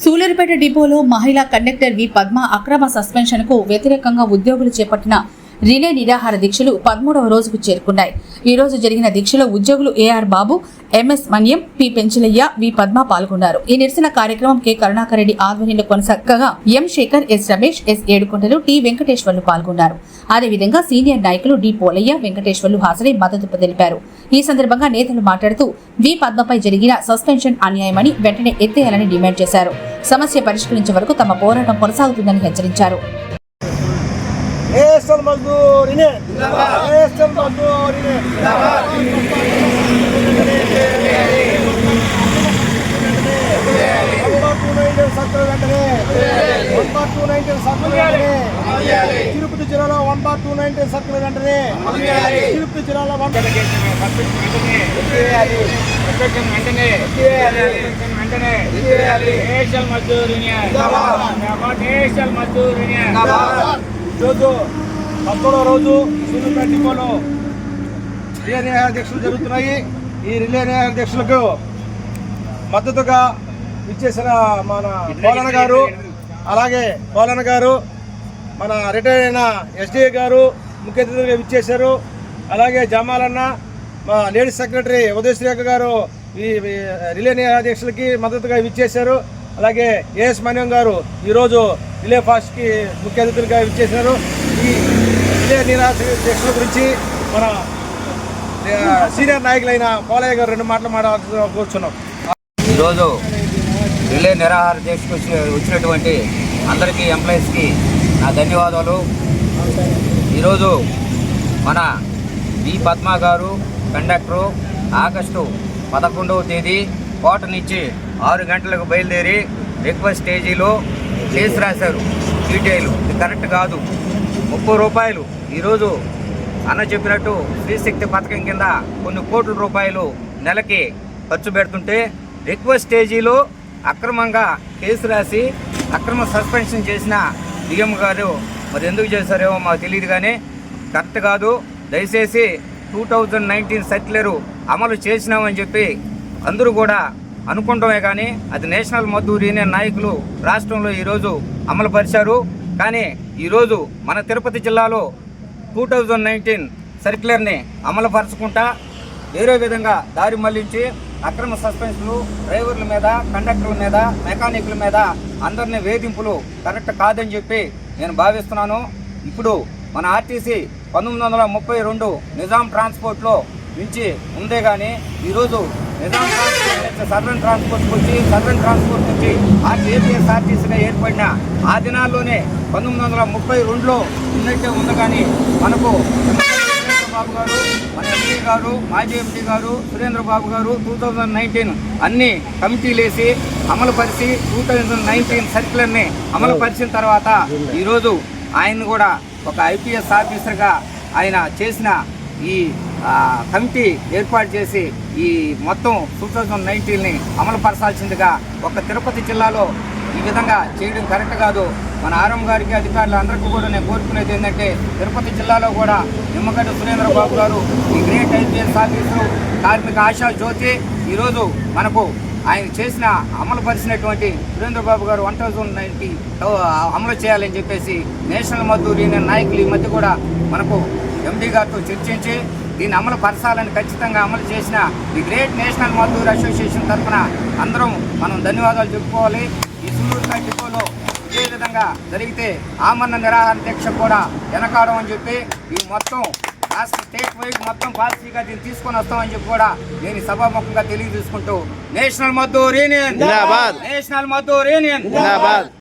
సూలూరుపేట డిపోలో మహిళా కండక్టర్ వి పద్మ అక్రమ సస్పెన్షన్కు వ్యతిరేకంగా ఉద్యోగులు చేపట్టిన రిలే నిరాహార దీక్షలు పదమూడవ రోజుకు చేరుకున్నాయి. ఈ రోజు జరిగిన దీక్షలో ఉద్యోగులు A R Babu M S Manyam P Penchalaiah V Padma పాల్గొన్నారు. ఈ నిరసన కార్యక్రమం కె కరుణాకర్ రెడ్డి ఆధ్వర్యంలో కొనసాగగా M Shekhar S Ramesh S Yedukondalu T Venkateswarlu పాల్గొన్నారు. అదేవిధంగా సీనియర్ నాయకులు డి పోలయ్య వెంకటేశ్వర్లు హాజరై మద్దతు తెలిపారు. ఈ సందర్భంగా నేతలు మాట్లాడుతూ వి పద్మపై జరిగిన సస్పెన్షన్ అన్యాయమని వెంటనే ఎత్తేయాలని డిమాండ్ చేశారు. సమస్య పరిష్కరించే వరకు తమ పోరాటం కొనసాగుతుందని హెచ్చరించారు. బార్ టూ నైన్టీన్ సత్తులు వెంటనే. తిరుపతి జిల్లాలో వన్ బార్ టూ నైన్టీన్ సత్తులు వెంటనే. తిరుపతి జిల్లాలో వన్ వెంటనే. వెంటనే మజ్దూర్ యూనియన్ మజ్దూర్ యూనియన్ ఈరోజు పదమూడవ రోజు సూర్యుపేట డిపోలో రిలే న్యాయాధ్యక్షులు జరుగుతున్నాయి. ఈ రిలే న్యాయాధ్యక్షులకు మద్దతుగా ఇచ్చేసిన మన పోలన గారు అలాగే పోలన గారు మన రిటైర్ అయిన ఎస్డిఏ గారు ముఖ్య అతిథులుగా ఇచ్చేశారు అలాగే జమాలన్న మా లేడీస్ సెక్రటరీ ఉదయశ్రేఖ గారు ఈ రిలే న్యాయాధ్యక్షులకి మద్దతుగా ఇచ్చేశారు అలాగే ఏఎస్ మన్యం గారు ఈరోజు రిలే ఫాస్ట్కి ముఖ్య అతిథులుగా ఇచ్చేసినారు ఈ రిలే నిరాశ దీక్షల గురించి మన సీనియర్ నాయకులైన పోలయ్య గారు రెండు మాటలు మాట్లాడాల్సి కూర్చున్నాం. ఈరోజు రిలే నిరాహార దీక్షకు వచ్చినటువంటి అందరికీ ఎంప్లాయీస్కి నా ధన్యవాదాలు. ఈరోజు మన బి పద్మ గారు కండక్టరు ఆగస్టు పదకొండవ తేదీ కోట నుంచి ఆరు గంటలకు బయలుదేరి రిక్వెస్ట్ స్టేజీలో కేసు రాశారు. డీటెయిల్. ఇది కరెక్ట్ కాదు. ముప్పై రూపాయలు. ఈరోజు అన్న చెప్పినట్టు స్త్రీశక్తి పథకం కింద కొన్ని కోట్ల రూపాయలు నెలకి ఖర్చు పెడుతుంటే రిక్వెస్ట్ స్టేజీలో అక్రమంగా కేసు రాసి అక్రమ సస్పెన్షన్ చేసిన డిఎం గారు మరి ఎందుకు చేశారేమో మాకు తెలియదు కానీ కరెక్ట్ కాదు. దయచేసి టూ థౌజండ్ నైన్టీన్ సర్క్యులరు అమలు చేసినామని చెప్పి అందరూ కూడా అనుకుంటామే కానీ అది నేషనల్ మద్దూరు యూనియన్ నాయకులు రాష్ట్రంలో ఈరోజు అమలుపరిచారు కానీ ఈరోజు మన తిరుపతి జిల్లాలో టూ థౌజండ్ నైన్టీన్ సర్క్యులర్ని అమలుపరచుకుంటా వేరే విధంగా దారి మళ్ళించి అక్రమ సస్పెన్షన్లు డ్రైవర్ల మీద కండక్టర్ల మీద మెకానిక్ల మీద అందరినీ వేధింపులు కరెక్ట్ కాదని చెప్పి నేను భావిస్తున్నాను. ఇప్పుడు మన ఆర్టీసీ పంతొమ్మిది వందల ముప్పై రెండు నిజాం ట్రాన్స్పోర్ట్లో నుంచి ఉందే కానీ ఈరోజు నిజాం ట్రాన్స్పోర్ట్ సదరన్ ట్రాన్స్పోర్ట్కి వచ్చి సదరన్ ట్రాన్స్పోర్ట్ నుంచి ఆర్టీ ఏపీఎస్ఆర్టీసీగా ఏర్పడిన ఆ దినాల్లోనే పంతొమ్మిది వందల ముప్పై రెండులో ఉన్నట్టే ఉంది కానీ మనకు సురేంద్ర బాబు గారు మన ఎంపీ గారు మాజీ ఎంపీ గారు సురేంద్రబాబు గారు టూ థౌజండ్ నైన్టీన్ అన్ని కమిటీలు వేసి అమలుపరిచి టూ థౌజండ్ నైన్టీన్ సర్క్యులర్ని అమలుపరిచిన తర్వాత ఈరోజు ఆయన కూడా ఒక ఐపీఎస్ ఆఫీసర్గా ఆయన చేసిన ఈ కమిటీ ఏర్పాటు చేసి ఈ మొత్తం టూ థౌజండ్ నైన్టీన్ని అమలుపరచాల్సిందిగా ఒక తిరుపతి జిల్లాలో ఈ విధంగా చేయడం కరెక్ట్ కాదు. మన ఆరం గారికి అధికారులు అందరికీ కూడా నేను కోరుకునేది ఏంటంటే తిరుపతి జిల్లాలో కూడా నిమ్మగడ్డ సురేంద్ర బాబు గారు ఈ గ్రేట్ ఐపీఎస్ ఆఫీసరు కార్మిక ఆశా జ్యోతి ఈరోజు మనకు ఆయన చేసిన అమలు పరిచినటువంటి సురేంద్ర బాబు గారు వన్ థౌజండ్ నైన్టీ అమలు చేయాలని చెప్పేసి నేషనల్ మద్దూరు నాయకులు ఈ మధ్య కూడా మనకు ఎండీ గారితో చర్చించి దీన్ని అమలు పరచాలని ఖచ్చితంగా అమలు చేసిన the great national Mazdoor association తరఫున అందరం మనం ధన్యవాదాలు చెప్పుకోవాలి ఈ సూళ్ళూరుపేట డిపోలో ఇదే విధంగా జరిగితే ఆమరణ నిరాహార దీక్ష కూడా వెనకాడం అని చెప్పి ఈ మొత్తం రాష్ట్ర స్టేట్ వైడ్ మొత్తం పాలసీగా దీన్ని తీసుకొని వస్తామని చెప్పి కూడా నేను సభాముఖంగా తెలియజేసుకుంటూ national Mazdoor union. National Mazdoor union.